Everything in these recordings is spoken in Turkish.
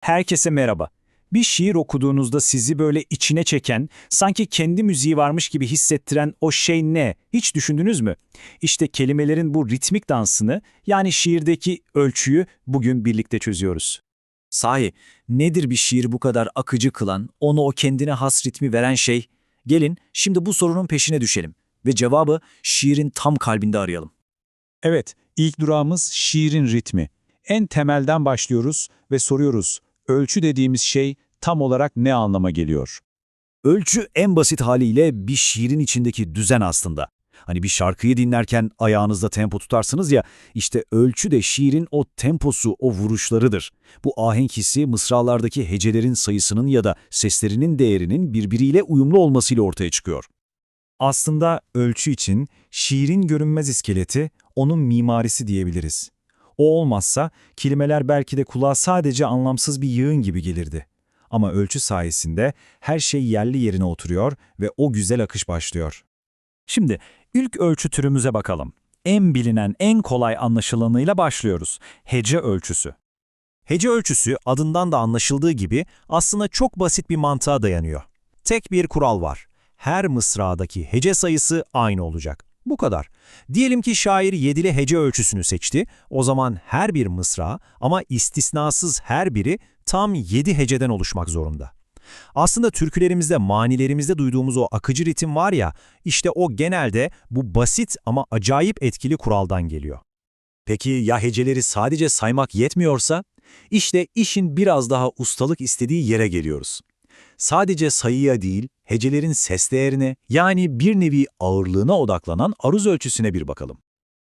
Herkese merhaba. Bir şiir okuduğunuzda sizi böyle içine çeken, sanki kendi müziği varmış gibi hissettiren o şey ne? Hiç düşündünüz mü? İşte kelimelerin bu ritmik dansını, yani şiirdeki ölçüyü bugün birlikte çözüyoruz. Sahi, nedir bir şiir bu kadar akıcı kılan, onu o kendine has ritmi veren şey? Gelin şimdi bu sorunun peşine düşelim ve cevabı şiirin tam kalbinde arayalım. Evet, ilk durağımız şiirin ritmi. En temelden başlıyoruz ve soruyoruz, ölçü dediğimiz şey tam olarak ne anlama geliyor? Ölçü en basit haliyle bir şiirin içindeki düzen aslında. Hani bir şarkıyı dinlerken ayağınızda tempo tutarsınız ya, işte ölçü de şiirin o temposu, o vuruşlarıdır. Bu ahenk hissi mısralardaki hecelerin sayısının ya da seslerinin değerinin birbiriyle uyumlu olmasıyla ortaya çıkıyor. Aslında ölçü için şiirin görünmez iskeleti onun mimarisi diyebiliriz. O olmazsa kelimeler belki de kulağa sadece anlamsız bir yığın gibi gelirdi. Ama ölçü sayesinde her şey yerli yerine oturuyor ve o güzel akış başlıyor. Şimdi ilk ölçü türümüze bakalım. En bilinen, en kolay anlaşılanıyla başlıyoruz. Hece ölçüsü. Hece ölçüsü adından da anlaşıldığı gibi aslında çok basit bir mantığa dayanıyor. Tek bir kural var. Her mısradaki hece sayısı aynı olacak. Bu kadar. Diyelim ki şair yedili hece ölçüsünü seçti. O zaman her bir mısra ama istisnasız her biri tam yedi heceden oluşmak zorunda. Aslında türkülerimizde, manilerimizde duyduğumuz o akıcı ritim var ya, işte o genelde bu basit ama acayip etkili kuraldan geliyor. Peki ya heceleri sadece saymak yetmiyorsa? İşte işin biraz daha ustalık istediği yere geliyoruz. Sadece sayıya değil, hecelerin ses değerine yani bir nevi ağırlığına odaklanan aruz ölçüsüne bir bakalım.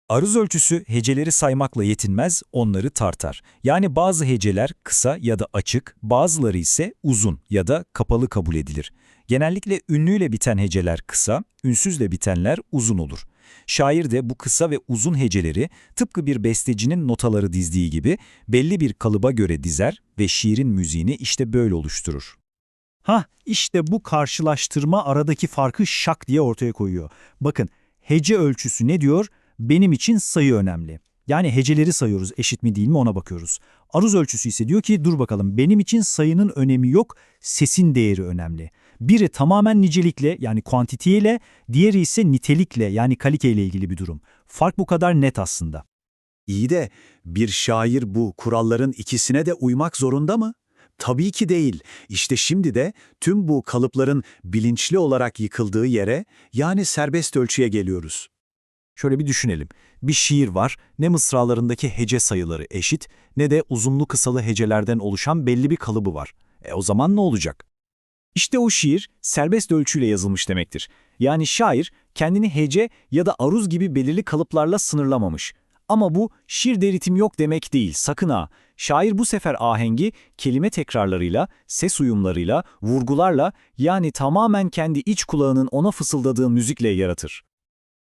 Aruz ölçüsü heceleri saymakla yetinmez, onları tartar. Yani bazı heceler kısa ya da açık, bazıları ise uzun ya da kapalı kabul edilir. Genellikle ünlüyle biten heceler kısa, ünsüzle bitenler uzun olur. Şair de bu kısa ve uzun heceleri tıpkı bir bestecinin notaları dizdiği gibi belli bir kalıba göre dizer ve şiirin müziğini işte böyle oluşturur. Hah işte bu karşılaştırma aradaki farkı şak diye ortaya koyuyor. Bakın hece ölçüsü ne diyor? Benim için sayı önemli. Yani heceleri sayıyoruz eşit mi değil mi ona bakıyoruz. Aruz ölçüsü ise diyor ki dur bakalım benim için sayının önemi yok, sesin değeri önemli. Biri tamamen nicelikle yani kuantitiyle, diğeri ise nitelikle yani kaliteyle ilgili bir durum. Fark bu kadar net aslında. İyi de bir şair bu kuralların ikisine de uymak zorunda mı? Tabii ki değil. İşte şimdi de tüm bu kalıpların bilinçli olarak yıkıldığı yere yani serbest ölçüye geliyoruz. Şöyle bir düşünelim. Bir şiir var, ne mısralarındaki hece sayıları eşit, ne de uzunlu kısalı hecelerden oluşan belli bir kalıbı var. E o zaman ne olacak? İşte o şiir serbest ölçüyle yazılmış demektir. Yani şair kendini hece ya da aruz gibi belirli kalıplarla sınırlamamış. Ama bu şiirde ritim yok demek değil, sakın ha. Şair bu sefer ahengi kelime tekrarlarıyla, ses uyumlarıyla, vurgularla yani tamamen kendi iç kulağının ona fısıldadığı müzikle yaratır.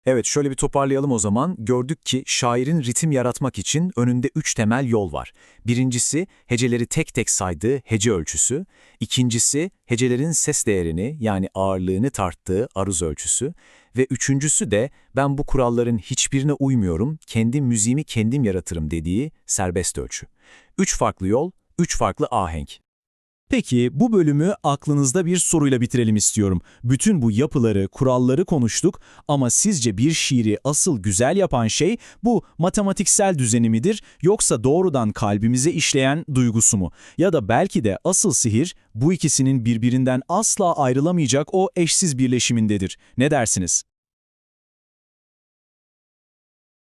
Evet şöyle bir toparlayalım o zaman. Gördük ki şairin ritim yaratmak için önünde üç temel yol var. Birincisi heceleri tek tek saydığı hece ölçüsü. İkincisi hecelerin ses değerini yani ağırlığını tarttığı aruz ölçüsü. Ve üçüncüsü de ben bu kuralların hiçbirine uymuyorum, kendi müziğimi kendim yaratırım dediği serbest ölçü. Üç farklı yol, üç farklı ahenk. Peki bu bölümü aklınızda bir soruyla bitirelim istiyorum. Bütün bu yapıları, kuralları konuştuk ama sizce bir şiiri asıl güzel yapan şey bu matematiksel düzeni midir yoksa doğrudan kalbimize işleyen duygusu mu? Ya da belki de asıl sihir bu ikisinin birbirinden asla ayrılamayacak o eşsiz birleşimindedir. Ne dersiniz?